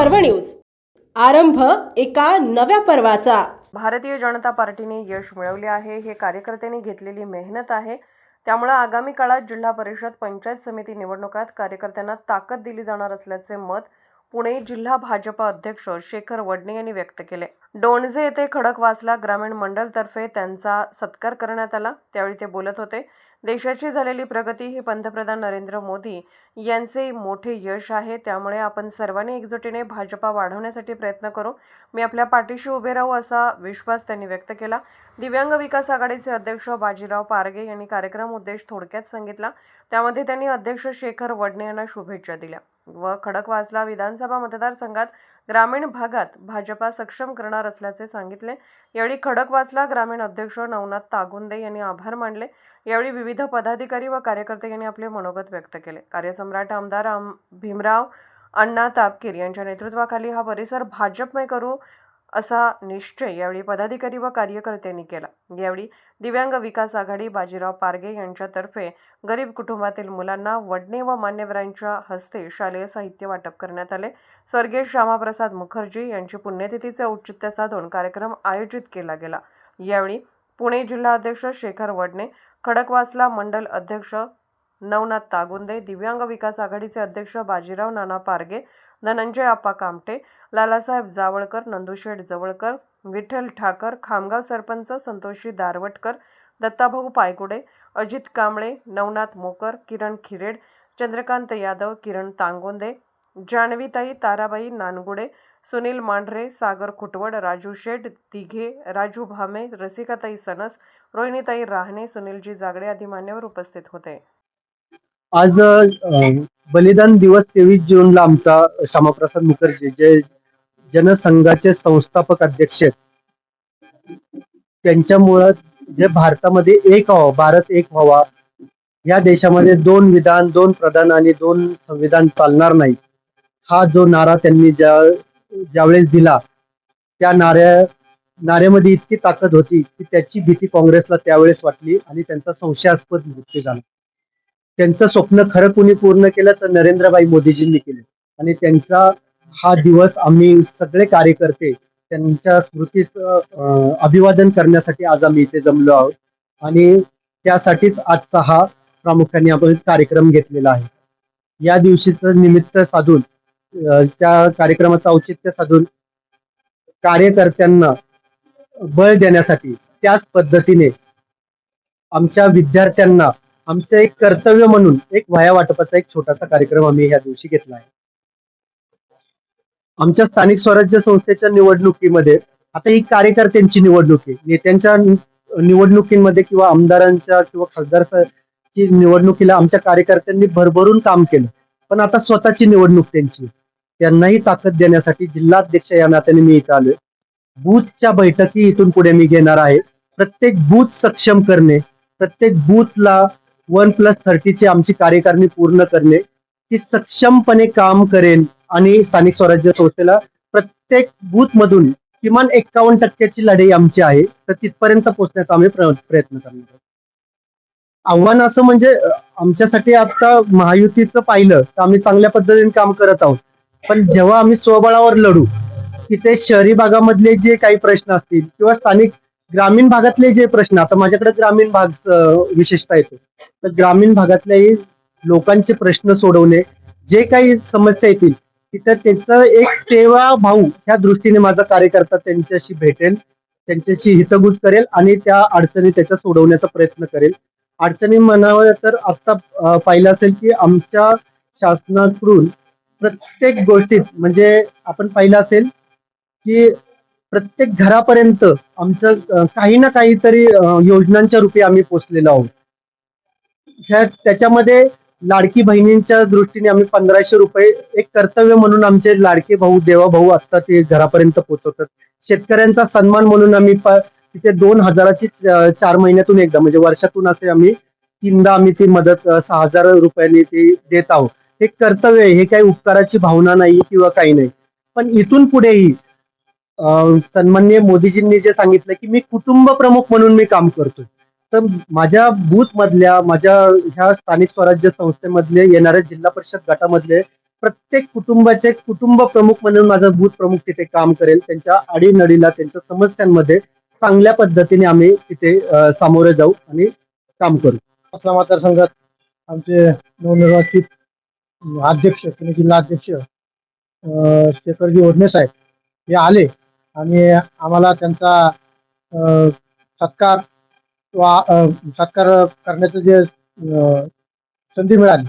पर्व न्यूज. आरंभ एका नव्या पर्वाचा. भारतीय जनता पार्टीने यश मिळवले आहे हे कार्यकर्त्यांनी घेतलेली मेहनत आहे. त्यामुळे आगामी काळात जिल्हा परिषद पंचायत समिती निवडणुकात कार्यकर्त्यांना ताकद दिली जाणार असल्याचे मत पुणे जिल्हा भाजपा अध्यक्ष शेखर वडणे यांनी व्यक्त केले. डोणजे येथे खडकवासला ग्रामीण मंडलतर्फे त्यांचा सत्कार करण्यात आला. त्यावेळी ते बोलत होते देशाची झालेली प्रगती ही पंतप्रधान नरेंद्र मोदी यांचे मोठे यश आहे. त्यामुळे आपण सर्वांनी एकजुटीने भाजपा वाढवण्यासाठी प्रयत्न करू. मी आपल्या पाठीशी उभे राहू असा विश्वास त्यांनी व्यक्त केला. दिव्यांग विकास आघाडीचे अध्यक्ष बाजीराव पारगे यांनी कार्यक्रम उद्देश थोडक्यात सांगितला. त्यामध्ये त्यांनी अध्यक्ष शेखर वडणे यांना शुभेच्छा दिल्या व खडकवासला विधानसभा मतदारसंघात ग्रामीण भागात भाजपा सक्षम करणार असल्याचे सांगितले. यावेळी खडकवासला ग्रामीण अध्यक्ष नवनाथ तागुंदे यांनी आभार मानले. यावेळी विविध पदाधिकारी व कार्यकर्ते यांनी आपले मनोगत व्यक्त केले. कार्यसम्राट आमदार आम भीमराव अण्णा तापकीर यांच्या नेतृत्वाखाली हा परिसर भाजपमय करू असा निश्चय यावेळी पदाधिकारी व कार्यकर्त्यांनी केला. यावेळी दिव्यांग विकास आघाडी बाजीराव पारगे यांच्यातर्फे गरीब कुटुंबातील मुलांना वडणे व मान्यवरांच्या हस्ते शालेय साहित्य वाटप करण्यात आले. स्वर्गीय श्यामाप्रसाद मुखर्जी यांची पुण्यतिथीचे औचित्य साधून कार्यक्रम आयोजित केला गेला. यावेळी पुणे जिल्हा अध्यक्ष शेखर वडणे खडकवासला मंडल अध्यक्ष नवनाथ तागुंदे दिव्यांग विकास आघाडीचे अध्यक्ष बाजीराव नाना पारगे धनंजय आप्पा कामटे लालासाहेब जावळकर नंदुशेठ जवळकर विठ्ठल ठाकर खामगाव सरपंच संतोषी दारवटकर दत्ताभाऊ पायगुडे अजित कांबळे नवनाथ मोकर किरण खिरेड चंद्रकांत यादव किरण तांगोंदे जान्हवीताई ताराबाई नानगुडे सुनील मांढरे सागर खुटवड राजू शेठ दिघे राजू भामे रसिकाताई सनस रोहिणीताई राहणे सुनीलजी जागडे आदी मान्यवर उपस्थित होते. आज बलिदान दिवस तेवीस जूनला आमचा श्यामाप्रसाद मुखर्जी जे जनसंघाचे संस्थापक अध्यक्ष आहेत. त्यांच्यामुळं जे भारतामध्ये एक व्हावं भारत एक व्हावा या देशामध्ये दोन विधान दोन प्रधान आणि दोन संविधान चालणार नाही हा जो नारा त्यांनी ज्या ज्यावेळेस दिला त्या नाऱ्या नाऱ्यामध्ये इतकी ताकद होती की त्याची भीती काँग्रेसला त्यावेळेस वाटली आणि त्यांचा संशयास्पद मृत्यू झाला. त्यांचं स्वप्न खरं कुणी पूर्ण केलं तर नरेंद्रभाई मोदीजींनी केले. आणि त्यांचा हा दिवस आम्ही सगळे कार्यकर्ते त्यांच्या स्मृतीस अभिवादन करण्यासाठी आज आम्ही इथे जमलो आहोत. आणि त्यासाठीच आजचा हा प्रामुख्याने आपण कार्यक्रम घेतलेला आहे. या दिवशीचं निमित्त साधून त्या कार्यक्रमाचं औचित्य साधून कार्यकर्त्यांना बळ देण्यासाठी त्याच पद्धतीने आमच्या विद्यार्थ्यांना आमचं एक कर्तव्य म्हणून एक वया वाटपाचा एक छोटासा कार्यक्रम आम्ही ह्या दिवशी घेतला आहे. आमच्या स्थानिक स्वराज्य संस्थेच्या निवडणुकीमध्ये आता ही कार्यकर्त्यांची निवडणूक आहे. नेत्यांच्या निवडणुकीमध्ये किंवा आमदारांच्या किंवा खासदारची निवडणुकीला आमच्या कार्यकर्त्यांनी भरभरून काम केलं. पण आता स्वतःची निवडणूक त्यांची त्यांनाही ताकद देण्यासाठी जिल्हाध्यक्ष या नात्याने मी इथं आलोय. बूथच्या बैठकी इथून पुढे मी घेणार आहे. प्रत्येक बूथ सक्षम करणे प्रत्येक बूथला वन प्लस थर्टीची आमची कार्यकारिणी पूर्ण करणे ती सक्षमपणे काम करेन आणि स्थानिक स्वराज्य संस्थेला प्रत्येक बूथ मधून किमान एक्कावन्न टक्क्याची लढाई आमची आहे. तर तिथपर्यंत पोहोचण्याचा आम्ही प्रयत्न करणार आहोत. आव्हान असं म्हणजे आमच्यासाठी आता महायुतीचं पाहिलं तर आम्ही चांगल्या पद्धतीने काम करत आहोत. पण जेव्हा आम्ही स्वबळावर लढू तिथे शहरी भागामधले जे काही प्रश्न असतील किंवा स्थानिक ग्रामीण भागातले जे प्रश्न आता माझ्याकडे ग्रामीण भाग विशेषतः येतो. तर ग्रामीण भागातल्याही लोकांचे प्रश्न सोडवणे जे काही समस्या येतील तिथं त्याचं एक सेवा भाऊ ह्या दृष्टीने माझा कार्यकर्ता त्यांच्याशी भेटेल त्यांच्याशी हितगुज करेल आणि त्या अडचणी त्याच्या सोडवण्याचा प्रयत्न करेल. अडचणी म्हणावं तर आता पाहिलं असेल की आमच्या शासनाकडून प्रत्येक गोष्टीत म्हणजे आपण पाहिलं असेल की प्रत्येक घरापर्यंत आमचं काही ना काहीतरी योजनांच्या रूपी आम्ही पोचलेलो आहोत. ह्या त्याच्यामध्ये लाडकी बहिणींच्या दृष्टीने आम्ही पंधराशे रुपये एक कर्तव्य म्हणून आमचे लाडके भाऊ देवा भाऊ आता ते घरापर्यंत पोहोचवतात. शेतकऱ्यांचा सन्मान म्हणून आम्ही तिथे दोन हजाराची चार महिन्यातून एकदा म्हणजे वर्षातून असे आम्ही तीनदा आम्ही ती मदत सहा हजार रुपयांनी ती देत आहोत. हे कर्तव्य आहे हे काही उपकाराची भावना नाही किंवा काही नाही. पण इथून पुढेही सन्मान्य मोदीजींनी जे सांगितलं की मी कुटुंब प्रमुख म्हणून मी काम करतोय. तर माझ्या बूथ मधल्या माझ्या ह्या स्थानिक स्वराज्य संस्थेमधले येणाऱ्या जिल्हा परिषद गटामधले प्रत्येक कुटुंबाचे कुटुंब प्रमुख म्हणून माझं बूथ प्रमुख तिथे काम करेल. त्यांच्या अडीनडीला त्यांच्या समस्यांमध्ये चांगल्या पद्धतीने आम्ही तिथे सामोरे जाऊ आणि काम करू. आपल्या मतदारसंघात आमचे नवनिर्वाचित अध्यक्ष पुणे जिल्हा अध्यक्ष शेखरजी ओढणे साहेब हे आले आणि आम्हाला त्यांचा सत्कार किंवा सत्कार करण्याचं जे संधी मिळाली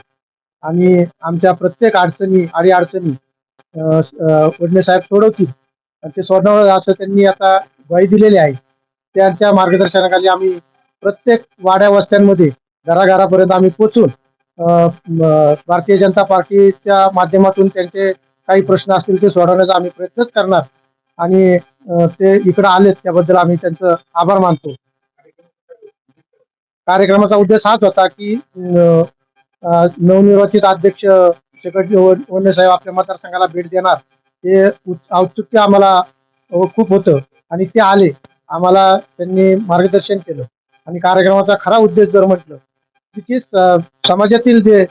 आणि आमच्या प्रत्येक अडचणी अडीअडचणी अडचणी अं, साहेब सोडवतील आणि ते सोडवणार असं त्यांनी आता ग्वाही दिलेली आहे. त्यांच्या मार्गदर्शनाखाली आम्ही प्रत्येक वाड्या वस्त्यांमध्ये घराघरापर्यंत आम्ही पोचून भारतीय जनता पार्टीच्या माध्यमातून त्यांचे काही प्रश्न असतील ते सोडवण्याचा आम्ही प्रयत्नच करणार. आणि ते इकडे आलेत त्याबद्दल आम्ही त्यांचं आभार मानतो. कार्यक्रमाचा उद्देश हाच होता की नवनिर्वाचित अध्यक्ष शेखरजी वन्ने साहेब आपल्या मतदारसंघाला भेट देणार हे औत्सुक्य आम्हाला खूप होतं. आणि ते आले आम्हाला त्यांनी मार्गदर्शन केलं. आणि कार्यक्रमाचा खरा उद्देश जर म्हटलं की समाजातील जे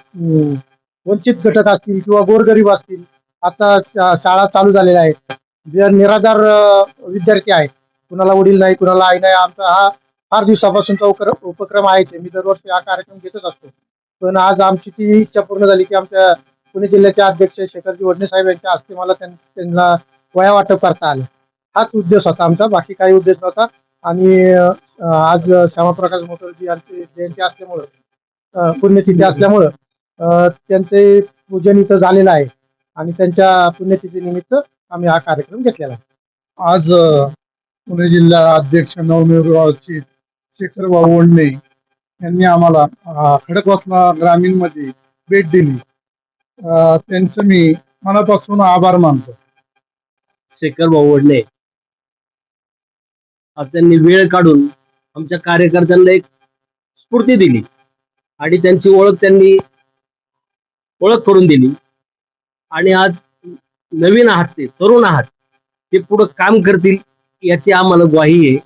वंचित घटक असतील किंवा गोरगरीब असतील आता शा- शाळा चालू झालेल्या आहेत. जे निराधार विद्यार्थी आहेत कुणाला वडील नाही कुणाला आई नाही आमचा हा फार दिवसापासूनचा उपक्रम उपक्रम आहे मी दरवर्षी हा कार्यक्रम घेतच असतो. पण आज आमची ती इच्छा पूर्ण झाली की आमच्या पुणे जिल्ह्याचे अध्यक्ष शेखरजी वडणे साहेब यांच्या हस्ते मला त्यां- त्यांना वया वाटप करता आलं. हाच उद्देश होता आमचा. बाकी काही उद्देश नव्हता. आणि आज श्यामाप्रकाश मोटरजी यांची जयंती असल्यामुळं पुण्यतिथी असल्यामुळं त्यांचे पूजन इथं झालेलं आहे. आणि त्यांच्या पुण्यतिथीनिमित्त आम्ही हा कार्यक्रम घेतलेला आहे. आज पुणे जिल्हा अध्यक्ष नवनिर्वाचित शेखर भाऊ यांनी आम्हाला खडकवासला ग्रामीणमध्ये भेट दिली. त्यांचं मी मनापासून आभार मानतो. शेखर वावडणे आज त्यांनी वेळ काढून आमच्या कार्यकर्त्यांना एक स्फूर्ती दिली आणि त्यांची ओळख त्यांनी ओळख करून दिली. आणि आज नवीन आहात ते तरुण आहात ते पुढं काम करतील याची आम्हाला ग्वाही आहे.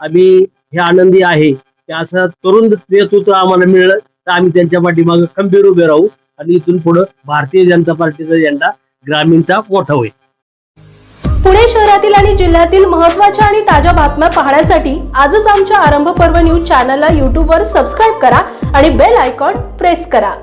आम्ही हे आनंदी आहे. की असं तरुण नेतृत्व आम्हाला मिळलं तर आम्ही त्यांच्या पाठीमागे खंबीर उभे राहू आणि इथून पुढं भारतीय जनता पार्टीचा झेंडा ग्रामीणचा मोठा होईल. पुणे शहरातील आणि जिल्ह्यातील महत्त्वाच्या आणि ताज्या बातम्या पाहण्यासाठी आजच आमच्या आरंभ पर्व न्यूज चॅनलला यूट्यूबवर सबस्क्राईब करा आणि बेल आयकॉन प्रेस करा.